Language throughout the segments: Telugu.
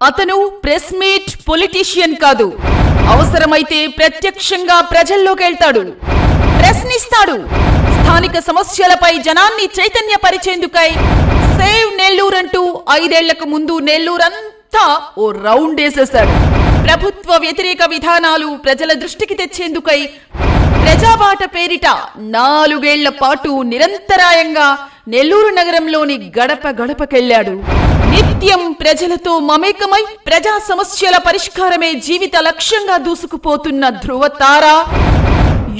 అతను ప్రెస్ మీట్ పొలిటీషియన్ కాదు. అవసరమైతే ప్రత్యక్షంగా ప్రజల్లోకి వెళ్తాడు. ప్రశ్నిస్తాడు. స్థానిక సమస్యలపై జనాన్ని చైతన్యపరిచేందుకై సేవ్ నెల్లూరు అంటూ ఐదేళ్ళకు ముందు నెల్లూరంతా ఓ రౌండ్ వేసేశాడు. ప్రభుత్వ వ్యతిరేక విధానాలు ప్రజల దృష్టికి తెచ్చేందుకై ప్రజాబాట పేరిట నాలుగేళ్ళ పాటు నిరంతరాయంగా నెల్లూరు నగరంలోని గడప గడపకెళ్ళాడు నిత్యం ప్రజలతో మమేకమై ప్రజా సమస్యల పరిష్కారమే జీవిత లక్ష్యంగా దూసుకుపోతున్న ధృవతార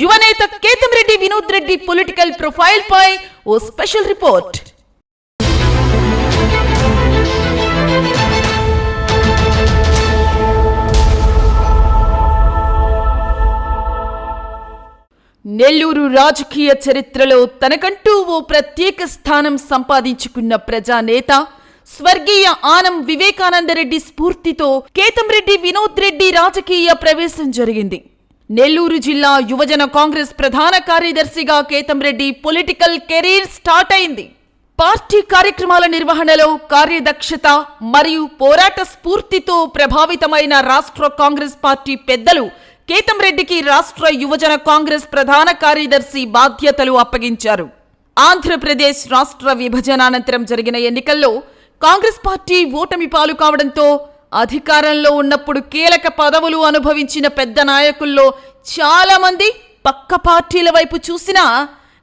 యువనేత కేతంరెడ్డి వినోద్ రెడ్డి పొలిటికల్ ప్రొఫైల్ పై ఓ స్పెషల్ రిపోర్ట్. నెల్లూరు రాజకీయ చరిత్రలో తనకంటూ ఓ ప్రత్యేక స్థానం సంపాదించుకున్న ప్రజానేత స్వర్గీయ ఆనం వివేకానందరెడ్డి స్ఫూర్తితో కేతంరెడ్డి వినోద్ రెడ్డి రాజకీయ ప్రవేశం జరిగింది. నెల్లూరు జిల్లా యువజన కాంగ్రెస్ ప్రధాన కార్యదర్శిగా కేతంరెడ్డి పొలిటికల్ కెరీర్ స్టార్ట్ అయింది. పార్టీ కార్యక్రమాల నిర్వహణలో కార్యదక్షత మరియు పోరాట స్ఫూర్తితో ప్రభావితమైన రాష్ట్ర కాంగ్రెస్ పార్టీ పెద్దలు కేతంరెడ్డికి రాష్ట్ర యువజన కాంగ్రెస్ ప్రధాన కార్యదర్శి బాధ్యతలు అప్పగించారు. ఆంధ్రప్రదేశ్ రాష్ట్ర విభజన అనంతరం జరిగిన ఎన్నికల్లో కాంగ్రెస్ పార్టీ ఓటమి పాలు కావడంతో అధికారంలో ఉన్నప్పుడు కీలక పదవులు అనుభవించిన పెద్ద నాయకుల్లో చాలామంది పక్క పార్టీల వైపు చూసినా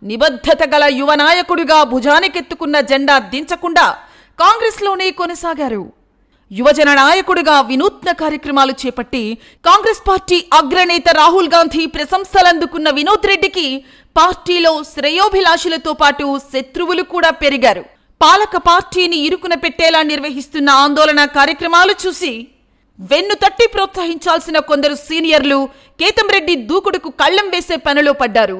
నిబద్ధత గల యువ నాయకుడిగా భుజానికెత్తుకున్న జెండా దించకుండా కాంగ్రెస్లోనే కొనసాగారు. యువజన నాయకుడిగా వినూత్న కార్యక్రమాలు చేపట్టి కాంగ్రెస్ పార్టీ అగ్రనేత రాహుల్ గాంధీ ప్రశంసలందుకున్న వినోద్ రెడ్డికి పార్టీలో శ్రేయోభిలాషులతో పాటు శత్రువులు కూడా పెరిగారు. పాలక పార్టీని ఇరుకున పెట్టేలా నిర్వహిస్తున్న ఆందోళన కార్యక్రమాలు చూసి వెన్ను తట్టి ప్రోత్సహించాల్సిన కొందరు సీనియర్లు కేతంరెడ్డి దూకుడుకు కళ్ళం వేసే పనిలో పడ్డారు.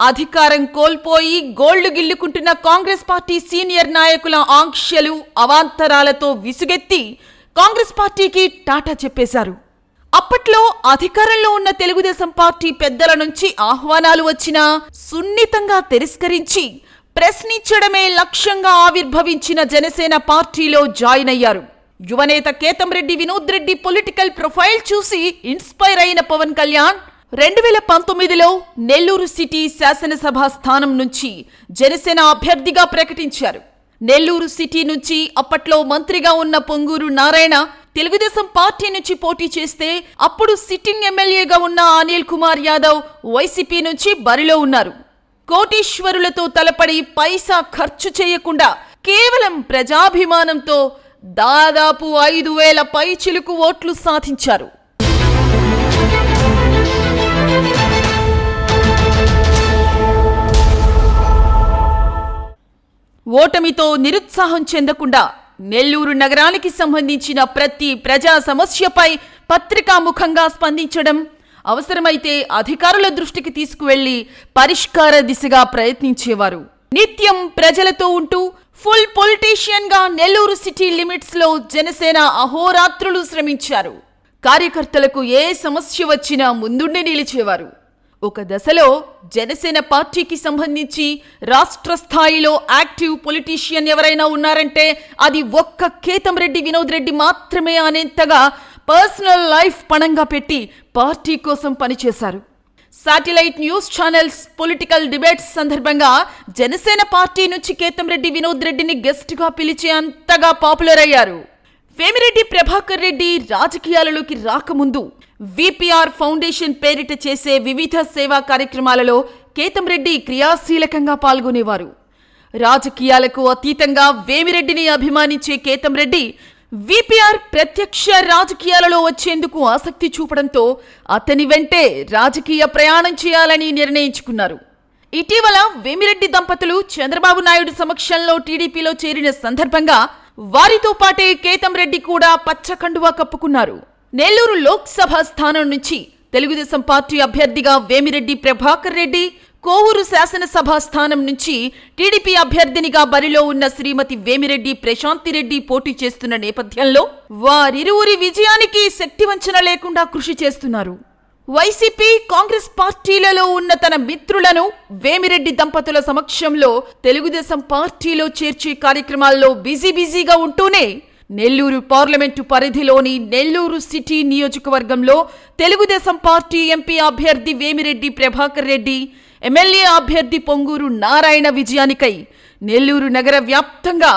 అధికారం కోల్పోయి గోల్డ్ గిల్లుకుంటున్న కాంగ్రెస్ పార్టీ సీనియర్ నాయకుల ఆంక్షలు అవాంతరాలతో విసుగెత్తి కాంగ్రెస్ పార్టీకి టాటా చెప్పేశారు. అప్పట్లో అధికారంలో ఉన్న తెలుగుదేశం పార్టీ పెద్దల నుంచి ఆహ్వానాలు వచ్చినా సున్నితంగా తిరస్కరించి ప్రశ్నించడమే లక్ష్యంగా ఆవిర్భవించిన జనసేన పార్టీలో జాయిన్ అయ్యారు. యువనేత కేతంరెడ్డి వినోద్ రెడ్డి పొలిటికల్ ప్రొఫైల్ చూసి ఇన్స్పైర్ అయిన పవన్ కళ్యాణ్ రెండు వేల పంతొమ్మిదిలో నెల్లూరు సిటీ శాసనసభ స్థానం నుంచి జనసేన అభ్యర్థిగా ప్రకటించారు. నెల్లూరు సిటీ నుంచి అప్పట్లో మంత్రిగా ఉన్న పొంగూరు నారాయణ తెలుగుదేశం పార్టీ నుంచి పోటీ చేస్తే అప్పుడు సిట్టింగ్ ఎమ్మెల్యేగా ఉన్న అనిల్ కుమార్ యాదవ్ వైసీపీ నుంచి బరిలో ఉన్నారు. కోటీశ్వరులతో తలపడి పైసా ఖర్చు చేయకుండా కేవలం ప్రజాభిమానంతో దాదాపు ఐదు వేల పైచిలుకు ఓట్లు సాధించారు. ఓటమితో నిరుత్సాహం చెందకుండా నెల్లూరు నగరానికి సంబంధించిన ప్రతి ప్రజా సమస్యపై పత్రికాముఖంగా స్పందించడం అవసరమైతే అధికారుల దృష్టికి తీసుకువెళ్ళి పరిష్కార దిశగా ప్రయత్నించేవారు. నిత్యం ప్రజలతో ఉంటూ ఫుల్ పొలిటీషియన్గా నెల్లూరు సిటీ లిమిట్స్లో జనసేన అహోరాత్రులు శ్రమించారు. కార్యకర్తలకు ఏ సమస్య వచ్చినా ముందుండి నిలిచేవారు. ఒక దశలో జనసేన పార్టీకి సంబంధించి రాష్ట్ర స్థాయిలో యాక్టివ్ పొలిటీషియన్ ఎవరైనా ఉన్నారంటే అది ఒక్క కేతంరెడ్డి వినోద్ రెడ్డి మాత్రమే అనేంతగా పర్సనల్ లైఫ్ పణంగా పెట్టి పార్టీ కోసం పనిచేశారు. Satellite news channels political debates సందర్భంగా జనసేన పార్టీ నుంచి కేతంరెడ్డి వినోద్ రెడ్డిని గెస్ట్గా పిలిచే అంతగా పాపులర్ అయ్యారు. వేమిరెడ్డి ప్రభాకర్ రెడ్డి రాజకీయాలలోకి రాకముందు విపిఆర్ ఫౌండేషన్ పేరిట చేసే వివిధ సేవా కార్యక్రమాలలో కేతంరెడ్డి క్రియాశీలకంగా పాల్గొనేవారు. రాజకీయాలకు అతీతంగా వేమిరెడ్డిని అభిమానించే కేతంరెడ్డి విపిఆర్ ప్రత్యక్ష రాజకీయాలలో వచ్చేందుకు ఆసక్తి చూపడంతో అతని వెంటే రాజకీయ ప్రయాణం చేయాలని నిర్ణయించుకున్నారు. ఇటీవల వేమిరెడ్డి దంపతులు చంద్రబాబు నాయుడు సమక్షంలో టీడీపీలో చేరిన సందర్భంగా వారితో పాటే కేతం రెడ్డి కూడా పచ్చకండువా కప్పుకున్నారు. నెల్లూరు లోక్సభ స్థానం నుంచి తెలుగుదేశం పార్టీ అభ్యర్థిగా వేమిరెడ్డి ప్రభాకర్ రెడ్డి కోవూరు శాసనసభ స్థానం నుంచి టీడీపీ అభ్యర్థినిగా బరిలో ఉన్న శ్రీమతి వేమిరెడ్డి ప్రశాంతిరెడ్డి పోటీ చేస్తున్న నేపథ్యంలో వారిరువురి విజయానికి శక్తివంచన లేకుండా కృషి చేస్తున్నారు. వైసీపీ కాంగ్రెస్ పార్టీలలో ఉన్న తన మిత్రులను వేమిరెడ్డి దంపతుల సమక్షంలో తెలుగుదేశం పార్టీలో చేర్చే కార్యక్రమాల్లో బిజీ బిజీగా ఉంటూనే నెల్లూరు పార్లమెంటు పరిధిలోని నెల్లూరు సిటీ నియోజకవర్గంలో తెలుగుదేశం పార్టీ ఎంపీ అభ్యర్థి వేమిరెడ్డి ప్రభాకర్ రెడ్డి ఎమ్మెల్యే అభ్యర్థి పొంగూరు నారాయణ విజయానికై నెల్లూరు నగర వ్యాప్తంగా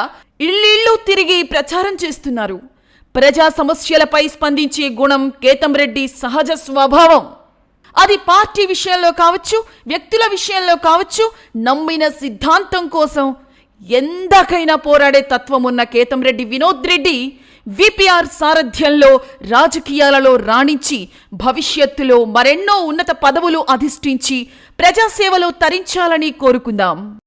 ఇళ్ళిళ్ళు తిరిగి ప్రచారం చేస్తున్నారు. ప్రజా సమస్యలపై స్పందించే గుణం కేతంరెడ్డి సహజ స్వభావం. అది పార్టీ విషయంలో కావచ్చు వ్యక్తుల విషయంలో కావచ్చు నమ్మిన సిద్ధాంతం కోసం ఎందాకైనా పోరాడే తత్వం ఉన్న కేతంరెడ్డి వినోద్ రెడ్డి విపిఆర్ సారథ్యంలో రాజకీయాలలో రాణించి భవిష్యత్తులో మరెన్నో ఉన్నత పదవులు అధిష్ఠించి ప్రజాసేవలో తరించాలని కోరుకుందాం.